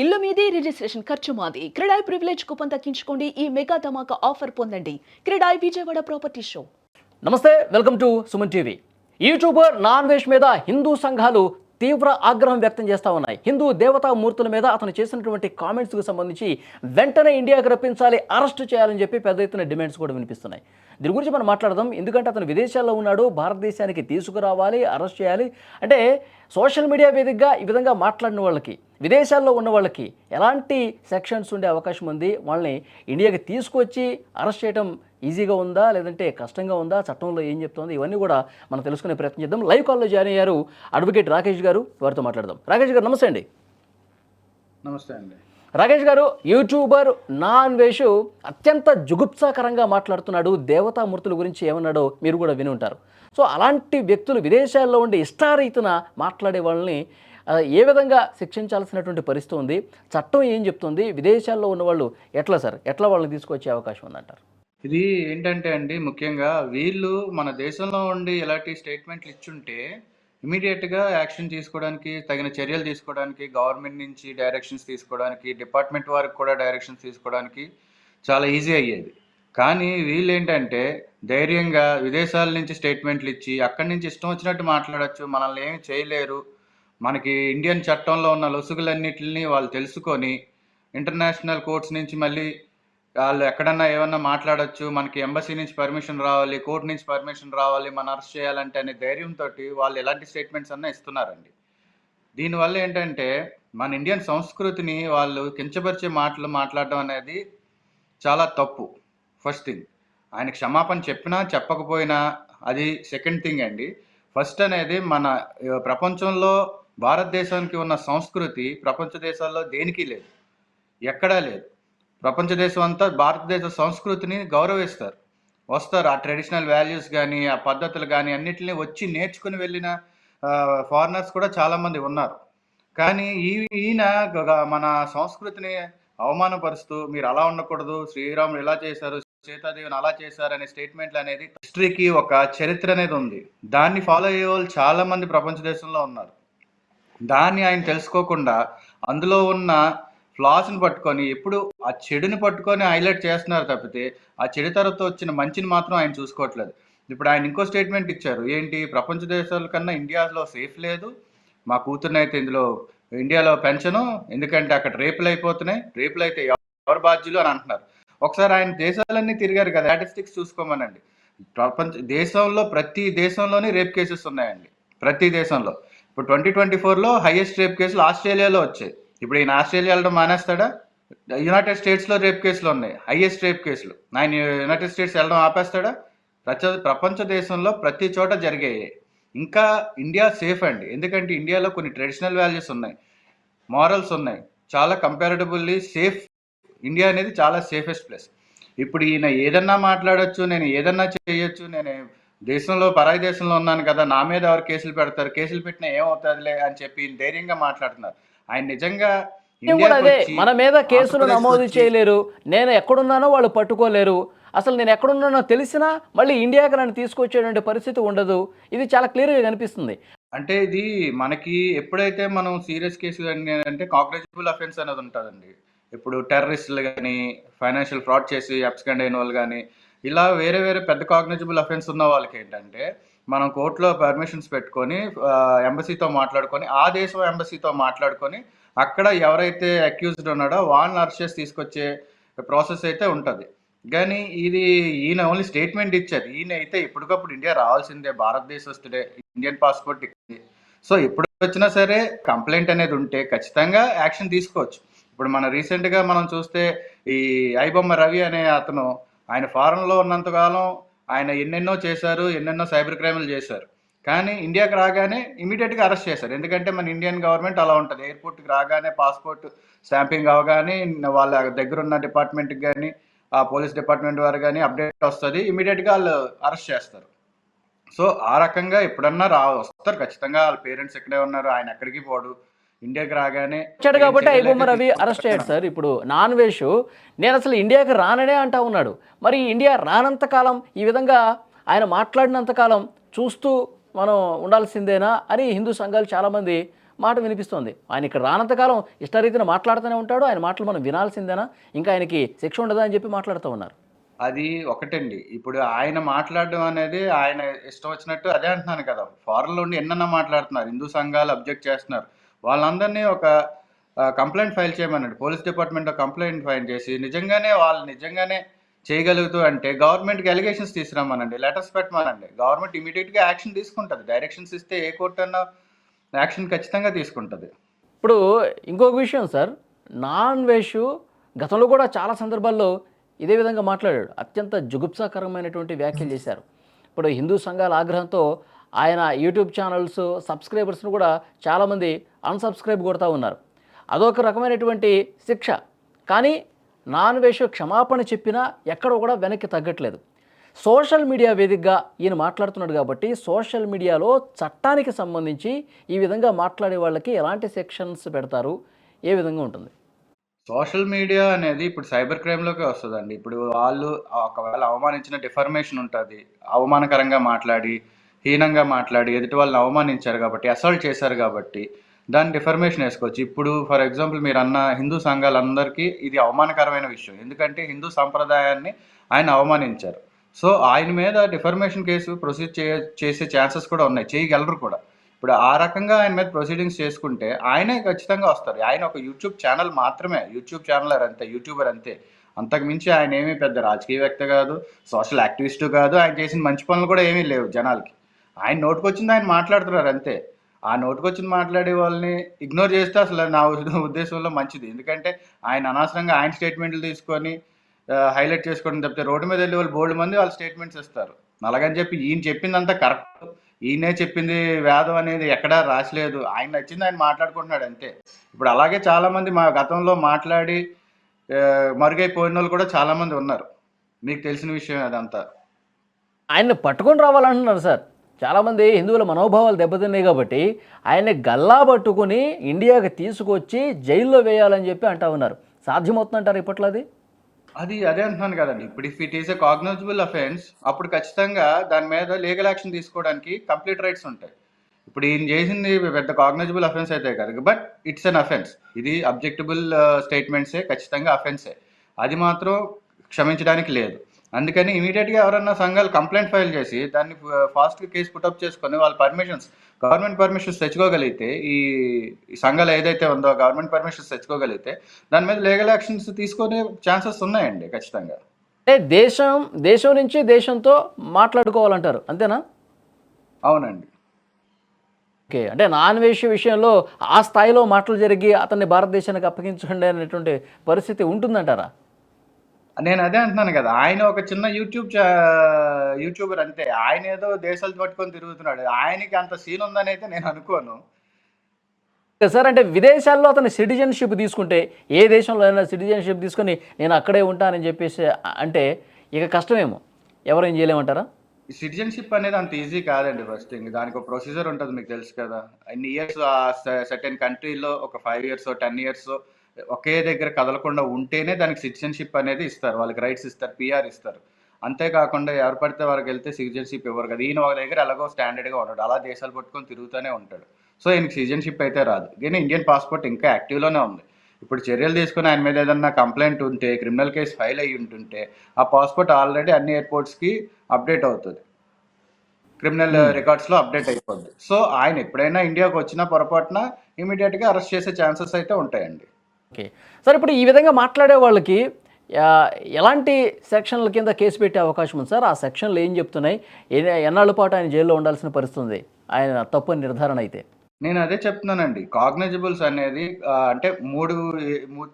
ఇల్లు మీది రిజిస్ట్రేషన్ ఖర్చు మాది. క్రెడాయ్ ప్రివిలేజ్ కూపన్ తగ్గించుకోండి ఈ మెగా ధమాకా ఆఫర్ పొందండి. CREDAI Vijayawada property show. నమస్తే welcome to Suman TV. YouTuber non veg మీద హిందూ సంఘాలు తీవ్ర ఆగ్రహం వ్యక్తం చేస్తూ ఉన్నాయి. హిందూ దేవతా మూర్తుల మీద అతను చేసినటువంటి కామెంట్స్కి సంబంధించి వెంటనే ఇండియాకి రప్పించాలి అరెస్ట్ చేయాలని చెప్పి పెద్ద ఎత్తున డిమాండ్స్ కూడా వినిపిస్తున్నాయి. దీని గురించి మనం మాట్లాడదాం. ఎందుకంటే అతను విదేశాల్లో ఉన్నాడు భారతదేశానికి తీసుకురావాలి అరెస్ట్ చేయాలి. అంటే సోషల్ మీడియా వేదికగా ఈ విధంగా మాట్లాడిన వాళ్ళకి విదేశాల్లో ఉన్న వాళ్ళకి ఎలాంటి సెక్షన్స్ ఉండే అవకాశం ఉంది? వాళ్ళని ఇండియాకి తీసుకొచ్చి అరెస్ట్ చేయడం ఈజీగా ఉందా? లేదంటే కష్టంగా ఉందా? చట్టంలో ఏం చెప్తోంది? ఇవన్నీ కూడా మనం తెలుసుకునే ప్రయత్నం చేద్దాం. లైవ్ కాల్లో జాయిన్ అయ్యారు అడ్వకేట్ రాకేష్ గారు. వారితో మాట్లాడదాం. రాకేష్ గారు నమస్తే అండి. నమస్తే అండి. రాకేష్ గారు యూట్యూబర్ నాన్ వేషు అత్యంత జుగుప్సాకరంగా మాట్లాడుతున్నాడు. దేవతామూర్తుల గురించి ఏమన్నాడో మీరు కూడా విని ఉంటారు. సో అలాంటి వ్యక్తులు విదేశాల్లో ఉండి ఇష్టారీతున మాట్లాడే వాళ్ళని ఏ విధంగా శిక్షించాల్సినటువంటి పరిస్థితి ఉంది? చట్టం ఏం చెప్తుంది? విదేశాల్లో ఉన్న వాళ్ళు ఎట్లా సార్? ఎట్లా వాళ్ళని తీసుకొచ్చే అవకాశం ఉందంటారు? ఇది ఏంటంటే అండి ముఖ్యంగా వీళ్ళు మన దేశంలో ఉండి ఇలాంటి స్టేట్మెంట్లు ఇచ్చుంటే ఇమీడియట్గా యాక్షన్ తీసుకోవడానికి తగిన చర్యలు తీసుకోవడానికి గవర్నమెంట్ నుంచి డైరెక్షన్స్ తీసుకోవడానికి డిపార్ట్మెంట్ వారికి కూడా డైరెక్షన్స్ తీసుకోవడానికి చాలా ఈజీ అయ్యేది. కానీ వీళ్ళు ఏంటంటే ధైర్యంగా విదేశాల నుంచి స్టేట్మెంట్లు ఇచ్చి అక్కడి నుంచి ఇష్టం వచ్చినట్టు మాట్లాడచ్చు మనల్ని ఏమి చేయలేరు. మనకి ఇండియన్ చట్టంలో ఉన్న లొసుగులన్నిటిని వాళ్ళు తెలుసుకొని ఇంటర్నేషనల్ కోర్ట్స్ నుంచి మళ్ళీ వాళ్ళు ఎక్కడన్నా ఏమన్నా మాట్లాడొచ్చు మనకి ఎంబసీ నుంచి పర్మిషన్ రావాలి కోర్టు నుంచి పర్మిషన్ రావాలి మన అరెస్ట్ చేయాలంటే అనే ధైర్యంతో వాళ్ళు ఎలాంటి స్టేట్మెంట్స్ అన్నా ఇస్తున్నారండి. దీనివల్ల ఏంటంటే మన ఇండియన్ సంస్కృతిని వాళ్ళు కించపరిచే మాటలు మాట్లాడడం అనేది చాలా తప్పు. ఫస్ట్ థింగ్ ఆయన క్షమాపణ చెప్పినా చెప్పకపోయినా అది సెకండ్ థింగ్ అండి. ఫస్ట్ అనేది మన ప్రపంచంలో భారతదేశానికి ఉన్న సంస్కృతి ప్రపంచ దేశాల్లో దేనికి లేదు. ఎక్కడా లేదు. ప్రపంచ దేశం అంతా భారతదేశ సంస్కృతిని గౌరవిస్తారు. వస్తారు. ఆ ట్రెడిషనల్ వాల్యూస్ కానీ ఆ పద్ధతులు కానీ అన్నిటిని వచ్చి నేర్చుకుని వెళ్ళిన ఫారినర్స్ కూడా చాలామంది ఉన్నారు. కానీ ఈ ఈయన మన సంస్కృతిని అవమానపరుస్తూ మీరు అలా ఉండకూడదు శ్రీరాములు ఇలా చేశారు సీతాదేవిని అలా చేశారు అనే స్టేట్మెంట్లు అనేది హిస్టరీకి ఒక చరిత్ర అనేది ఉంది. దాన్ని ఫాలో అయ్యే వాళ్ళు చాలా మంది ప్రపంచ దేశంలో ఉన్నారు. దాన్ని ఆయన తెలుసుకోకుండా అందులో ఉన్న ఫ్లాస్ని పట్టుకొని ఎప్పుడు ఆ చెడుని పట్టుకొని హైలైట్ చేస్తున్నారు తప్పితే ఆ చెడు తరతో వచ్చిన మంచిని మాత్రం ఆయన చూసుకోవట్లేదు. ఇప్పుడు ఆయన ఇంకో స్టేట్మెంట్ ఇచ్చారు. ఏంటి? ప్రపంచ దేశాల కన్నా ఇండియాలో సేఫ్ లేదు. మా కూతుర్ని అయితే ఇందులో ఇండియాలో పెంచను ఎందుకంటే అక్కడ రేపులు అయిపోతున్నాయి. రేపులు అయితే ఎవరు బాధ్యులు అని అంటున్నారు. ఒకసారి ఆయన దేశాలన్నీ తిరిగారు కదా. స్టాటిస్టిక్స్ చూసుకోమనండి. ప్రపంచ దేశంలో ప్రతి దేశంలోనే రేప్ కేసెస్ ఉన్నాయండి. ప్రతి దేశంలో. ఇప్పుడు ట్వంటీ ట్వంటీ ఫోర్లో హైయెస్ట్ రేప్ కేసులు ఆస్ట్రేలియాలో వచ్చాయి. ఇప్పుడు ఈయన ఆస్ట్రేలియా వెళ్ళడం మానేస్తాడా? యునైటెడ్ స్టేట్స్లో రేప్ కేసులు ఉన్నాయి. హైయెస్ట్ రేప్ కేసులు. ఆయన యునైటెడ్ స్టేట్స్ వెళ్ళడం ఆపేస్తాడా? ప్రచ ప్రపంచ దేశంలో ప్రతి చోట జరిగాయి. ఇంకా ఇండియా సేఫ్ అండి. ఎందుకంటే ఇండియాలో కొన్ని ట్రెడిషనల్ వాల్యూస్ ఉన్నాయి. మారల్స్ ఉన్నాయి. చాలా కంపారిటబుల్లీ సేఫ్. ఇండియా అనేది చాలా సేఫెస్ట్ ప్లేస్. ఇప్పుడు ఈయన ఏదన్నా మాట్లాడొచ్చు నేను ఏదన్నా చేయొచ్చు నేను దేశంలో పరాయి దేశంలో ఉన్నాను కదా నా మీద ఎవరు కేసులు పెడతారు? కేసులు పెట్టినా ఏమవుతుందిలే అని చెప్పి ధైర్యంగా మాట్లాడుతున్నారు. ఆయన నిజంగా కూడా అదే మన మీద కేసులు నమోదు చేయలేరు. నేను ఎక్కడున్నానో వాళ్ళు పట్టుకోలేరు. అసలు నేను ఎక్కడున్నానో తెలిసినా మళ్ళీ ఇండియాకి నన్ను తీసుకొచ్చేటువంటి పరిస్థితి ఉండదు. ఇది చాలా క్లియర్గా కనిపిస్తుంది. అంటే ఇది మనకి ఎప్పుడైతే మనం సీరియస్ కేసులు అంటే కాగ్రేజబుల్ అఫెన్స్ అనేది ఉంటుందండి. ఇప్పుడు టెర్రరిస్టులు కానీ ఫైనాన్షియల్ ఫ్రాడ్ చేసి అబ్స్కండ్ అయిన వాళ్ళు కానీ ఇలా వేరే వేరే పెద్ద కాగ్నిజబుల్ అఫెన్స్ ఉన్న వాళ్ళకి ఏంటంటే మనం కోర్టులో పర్మిషన్స్ పెట్టుకొని ఎంబసీతో మాట్లాడుకొని ఆ దేశం ఎంబసీతో మాట్లాడుకొని అక్కడ ఎవరైతే అక్యూజ్డ్ ఉన్నాడో వాళ్ళని అరెస్ట్ చేసి తీసుకొచ్చే ప్రాసెస్ అయితే ఉంటుంది. కానీ ఇది ఈయన ఓన్లీ స్టేట్మెంట్ ఇచ్చారు. ఈయన అయితే ఇప్పటికప్పుడు ఇండియా రావాల్సిందే. భారతదేశస్తుడే. ఇండియన్ పాస్పోర్ట్ సో ఎప్పుడు వచ్చినా సరే కంప్లైంట్ అనేది ఉంటే ఖచ్చితంగా యాక్షన్ తీసుకోవచ్చు. ఇప్పుడు మన రీసెంట్గా మనం చూస్తే ఈ ఐబొమ్మ రవి అనే అతను ఆయన ఫారెన్లో ఉన్నంతకాలం ఆయన ఎన్నెన్నో చేశారు ఎన్నెన్నో సైబర్ క్రైమ్లు చేశారు. కానీ ఇండియాకి రాగానే ఇమీడియట్గా అరెస్ట్ చేశారు. ఎందుకంటే మన ఇండియన్ గవర్నమెంట్ అలా ఉంటుంది. ఎయిర్పోర్ట్కి రాగానే పాస్పోర్ట్ స్టాంపింగ్ అవగానే వాళ్ళ దగ్గర ఉన్న డిపార్ట్మెంట్కి కానీ ఆ పోలీస్ డిపార్ట్మెంట్ వారు కానీ అప్డేట్ వస్తుంది. ఇమీడియట్గా వాళ్ళు అరెస్ట్ చేస్తారు. సో ఆ రకంగా ఎప్పుడన్నా రా వస్తారు. ఖచ్చితంగా వాళ్ళ పేరెంట్స్ ఎక్కడే ఉన్నారు. ఆయన ఎక్కడికి పోడు. ఇండియాకి రాగానే వచ్చాడు కాబట్టి ఐబొమ్మ రవి అరెస్ట్ అయ్యాడు సార్. ఇప్పుడు నాన్ వేష్ నేను అసలు ఇండియాకి రాననే అంటా ఉన్నాడు. మరి ఇండియా రానంత కాలం ఈ విధంగా ఆయన మాట్లాడినంత కాలం చూస్తూ మనం ఉండాల్సిందేనా అని హిందూ సంఘాలు చాలామంది మాట వినిపిస్తోంది. ఆయన ఇక్కడ రానంతకాలం ఇష్టరీతిన మాట్లాడుతూనే ఉంటాడు. ఆయన మాటలు మనం వినాల్సిందేనా? ఇంకా ఆయనకి శిక్ష ఉండదా అని చెప్పి మాట్లాడుతూ ఉన్నారు. అది ఒకటండి. ఇప్పుడు ఆయన మాట్లాడడం అనేది ఆయన ఇష్టం వచ్చినట్టు అదే అంటున్నాను కదా. ఫారెన్లో ఉండి ఎన్నన్నా మాట్లాడుతున్నారు. హిందూ సంఘాలు అబ్జెక్ట్ చేస్తున్నారు. వాళ్ళందరినీ ఒక కంప్లైంట్ ఫైల్ చేయమన్నాడు పోలీస్ డిపార్ట్మెంట్లో కంప్లైంట్ ఫైల్ చేసి నిజంగానే వాళ్ళు నిజంగానే చేయగలుగుతూ అంటే గవర్నమెంట్కి ఎలిగేషన్స్ తీసుకురామనండి లెటర్స్ పెట్టమనండి. గవర్నమెంట్ ఇమీడియట్గా యాక్షన్ తీసుకుంటుంది. డైరెక్షన్స్ ఇస్తే ఏ కోర్టు అన్నా యాక్షన్ ఖచ్చితంగా తీసుకుంటుంది. ఇప్పుడు ఇంకొక విషయం సార్. నాన్ వేషు గతంలో కూడా చాలా సందర్భాల్లో ఇదే విధంగా మాట్లాడాడు. అత్యంత జుగుప్సాకరమైనటువంటి వ్యాఖ్యలు చేశారు. ఇప్పుడు హిందూ సంఘాల ఆగ్రహంతో ఆయన యూట్యూబ్ ఛానల్స్ సబ్స్క్రైబర్స్ను కూడా చాలామంది అన్సబ్స్క్రైబ్ కొడతా ఉన్నారు. అదొక రకమైనటువంటి శిక్ష. కానీ నాన్ వేషు క్షమాపణ చెప్పినా ఎక్కడ కూడా వెనక్కి తగ్గట్లేదు. సోషల్ మీడియా వేదికగా ఈయన మాట్లాడుతున్నాడు కాబట్టి సోషల్ మీడియాలో చట్టానికి సంబంధించి ఈ విధంగా మాట్లాడే వాళ్ళకి ఎలాంటి సెక్షన్స్ పెడతారు ఏ విధంగా ఉంటుంది? సోషల్ మీడియా అనేది ఇప్పుడు సైబర్ క్రైమ్లోకి వస్తుందండి. ఇప్పుడు వాళ్ళు ఒకవేళ అవమానించిన డిఫర్మేషన్ ఉంటుంది అవమానకరంగా మాట్లాడి హీనంగా మాట్లాడి ఎదుటి వాళ్ళని అవమానించారు కాబట్టి అసాల్ట్ చేశారు కాబట్టి దాన్ని డిఫర్మేషన్ వేసుకోవచ్చు. ఇప్పుడు ఫర్ ఎగ్జాంపుల్ మీరు అన్న హిందూ సంఘాలందరికీ ఇది అవమానకరమైన విషయం. ఎందుకంటే హిందూ సాంప్రదాయాన్ని ఆయన అవమానించారు. సో ఆయన మీద డిఫర్మేషన్ కేసు ప్రొసీడ్ చే చేసే ఛాన్సెస్ కూడా ఉన్నాయి. చేయగలరు కూడా. ఇప్పుడు ఆ రకంగా ఆయన మీద ప్రొసీడింగ్స్ చేసుకుంటే ఆయనే ఖచ్చితంగా వస్తారు. ఆయన ఒక యూట్యూబ్ ఛానల్ మాత్రమే. యూట్యూబ్ ఛానలర్ అంతే? యూట్యూబర్ అంతే. అంతకు మించి ఆయన ఏమీ పెద్ద రాజకీయవేత్త కాదు. సోషల్ యాక్టివిస్టు కాదు. ఆయన చేసిన మంచి పనులు కూడా ఏమీ లేవు జనాలకి. ఆయన నోటుకొచ్చింది ఆయన మాట్లాడుతున్నారు అంతే. ఆ నోటుకొచ్చింది మాట్లాడే వాళ్ళని ఇగ్నోర్ చేస్తే అసలు నా ఉద్దేశంలో మంచిది. ఎందుకంటే ఆయన అనవసరంగా ఆయన స్టేట్మెంట్లు తీసుకొని హైలైట్ చేసుకోవడం తప్పితే రోడ్డు మీద వెళ్ళే వాళ్ళు బోల్డ్ మంది వాళ్ళ స్టేట్మెంట్స్ ఇస్తారు. అలాగని చెప్పి ఈయన చెప్పిందంతా కరెక్ట్. ఈయనే చెప్పింది వేదం అనేది ఎక్కడా రాసలేదు. ఆయన నచ్చింది ఆయన మాట్లాడుకుంటున్నాడు అంతే. ఇప్పుడు అలాగే చాలామంది మా గతంలో మాట్లాడి మరుగైపోయిన వాళ్ళు కూడా చాలామంది ఉన్నారు. మీకు తెలిసిన విషయం అదంతా. ఆయన్ని పట్టుకొని రావాలంటున్నారు సార్. చాలామంది హిందువుల మనోభావాలు దెబ్బతిన్నాయి కాబట్టి ఆయన్ని గల్లా పట్టుకుని ఇండియాకి తీసుకొచ్చి జైల్లో వేయాలని చెప్పి అంటా ఉన్నారు. సాధ్యమవుతుందంటారు ఇప్పట్లో అది? అది అదే అంటున్నాను కదండి. ఇప్పుడు if it is a cognizable offence అప్పుడు ఖచ్చితంగా దాని మీద లీగల్ యాక్షన్ తీసుకోవడానికి కంప్లీట్ రైట్స్ ఉంటాయి. ఇప్పుడు ఈయన చేసింది పెద్ద కాగ్నోజబుల్ అఫెన్స్ అయితే కదా బట్ ఇట్స్ అన్ అఫెన్స్ ఇది అబ్జెక్టబుల్ స్టేట్మెంట్సే uh, ఖచ్చితంగా అఫెన్సే అది మాత్రం క్షమించడానికి లేదు. అందుకని ఇమీడియట్గా ఎవరన్నా సంఘాలు కంప్లైంట్ ఫైల్ చేసి దాన్ని ఫాస్ట్గా కేసు పుటప్ చేసుకొని వాళ్ళ పర్మిషన్స్ గవర్నమెంట్ పర్మిషన్స్ తెచ్చుకోగలిగితే ఈ ఈ సంఘాలు ఏదైతే ఉందో గవర్నమెంట్ పర్మిషన్స్ తెచ్చుకోగలిగితే దాని మీద లీగల్ యాక్షన్స్ తీసుకునే ఛాన్సెస్ ఉన్నాయండి ఖచ్చితంగా. అంటే దేశం దేశం నుంచి దేశంతో మాట్లాడుకోవాలంటారు అంతేనా? అవునండి. ఓకే అంటే నాన్ వేష విషయంలో ఆ స్థాయిలో మాటలు జరిగి అతన్ని భారతదేశానికి అప్పగించండి అనేటువంటి పరిస్థితి ఉంటుందంటారా? నేను అదే అంటున్నాను కదా ఆయన ఒక చిన్న యూట్యూబ్ యూట్యూబర్ అంతే. ఆయన ఏదో దేశాలు పట్టుకొని తిరుగుతున్నాడు. ఆయనకి అంత సీన్ ఉందని అయితే నేను అనుకోను. సార్ అంటే విదేశాల్లో అతను సిటిజన్షిప్ తీసుకుంటే ఏ దేశంలో అయినా సిటిజన్షిప్ తీసుకొని నేను అక్కడే ఉంటానని చెప్పేసి అంటే ఇక కష్టమేమో. ఎవరేం చేయలేమంటారా? సిటిజన్షిప్ అనేది అంత ఈజీ కాదండి ఫస్ట్ థింగ్. దానికి ఒక ప్రొసీజర్ ఉంటుంది మీకు తెలుసు కదా. అన్ని ఇయర్స్ ఆ సర్టెన్ కంట్రీలో ఒక ఫైవ్ ఇయర్స్ టెన్ ఇయర్స్ ఒకే దగ్గర కదలకుండా ఉంటేనే దానికి సిటిజన్షిప్ అనేది ఇస్తారు. వాళ్ళకి రైట్స్ ఇస్తారు పిఆర్ ఇస్తారు. అంతేకాకుండా ఎవరు పడితే వారికి వెళ్తే సిటిజన్షిప్ ఇవ్వరు కదా. ఈయన ఒక దగ్గర ఎలాగో స్టాండర్డ్గా ఉంటాడు. అలా దేశాలు పట్టుకొని తిరుగుతూనే ఉంటాడు. సో ఈయనకి సిటిజన్షిప్ అయితే రాదు. కానీ ఇండియన్ పాస్పోర్ట్ ఇంకా యాక్టివ్లోనే ఉంది. ఇప్పుడు చర్యలు తీసుకుని ఆయన మీద ఏదన్నా కంప్లైంట్ ఉంటే క్రిమినల్ కేసు ఫైల్ అయ్యి ఉంటుంటే ఆ పాస్పోర్ట్ ఆల్రెడీ అన్ని ఎయిర్పోర్ట్స్కి అప్డేట్ అవుతుంది. క్రిమినల్ రికార్డ్స్లో అప్డేట్ అయిపోద్ది. సో ఆయన ఎప్పుడైనా ఇండియాకి వచ్చిన పొరపాటున ఇమీడియట్గా అరెస్ట్ చేసే ఛాన్సెస్ అయితే ఉంటాయండి. ఓకే. సార్ ఇప్పుడు ఈ విధంగా మాట్లాడే వాళ్ళకి ఎలాంటి సెక్షన్ల కింద కేసు పెట్టే అవకాశం ఉంది? సార్ ఆ సెక్షన్లు ఏం చెప్తున్నాయి? ఎన్నాళ్ళ పాటు ఆయన జైల్లో ఉండాల్సిన పరిస్థితి ఉంది? ఆయన తప్పు నిర్ధారణ అయితే. నేను అదే చెప్తున్నానండి. కాగ్నైజబుల్స్ అనేది అంటే మూడు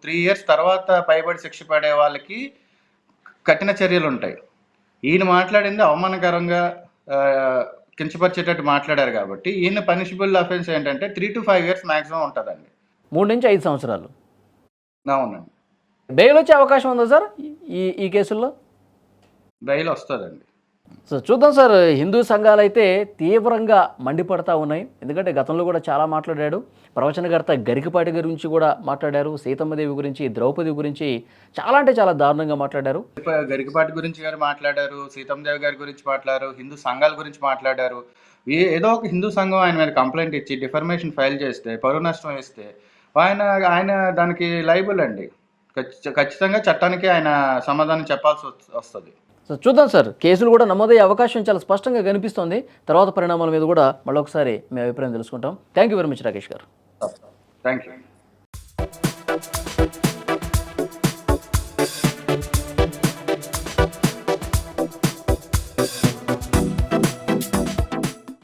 త్రీ ఇయర్స్ తర్వాత పైబడి శిక్ష పడే వాళ్ళకి కఠిన చర్యలు ఉంటాయి. ఈయన మాట్లాడింది అవమానకరంగా కించపరిచేటట్టు మాట్లాడారు కాబట్టి ఈయన పనిషబుల్ అఫెన్స్ ఏంటంటే three to five years maximum ఉంటుందండి. మూడు నుంచి ఐదు సంవత్సరాలు. అవునండి. బెయిల్ వచ్చే అవకాశం ఉందా సార్? ఈ ఈ కేసుల్లో? బెయిల్ వస్తుందండి సో చూద్దాం సార్. హిందూ సంఘాలు అయితే తీవ్రంగా మండిపడతా ఉన్నాయి. ఎందుకంటే గతంలో కూడా చాలా మాట్లాడాడు. ప్రవచనకర్త గరికపాటి గురించి కూడా మాట్లాడారు. సీతమ్మదేవి గురించి ద్రౌపది గురించి చాలా అంటే చాలా దారుణంగా మాట్లాడారు. గరిక- గరికపాటి గురించి గారు మాట్లాడారు. సీతందేవి గారి గురించి మాట్లాడారు. హిందూ సంఘాల గురించి మాట్లాడారు. ఏదో ఒక హిందూ సంఘం ఆయన మీద కంప్లైంట్ ఇచ్చి డిఫర్మేషన్ ఫైల్ చేస్తే పరువు నష్టం వేస్తే ఆయన ఆయన దానికి లైబుల్ అండి. ఖచ్చి- ఖచ్చితంగా చట్టానికి ఆయన సమాధానం చెప్పాల్సి వస్- వస్తుంది. సో చూద్దాం సార్. కేసులు కూడా నమోదయ్యే అవకాశం చాలా స్పష్టంగా కనిపిస్తోంది. తర్వాత పరిణామాల మీద కూడా మళ్ళొకసారి మీ అభిప్రాయం తెలుసుకుంటాం. Thank you very much Rakesh గారు. Thank you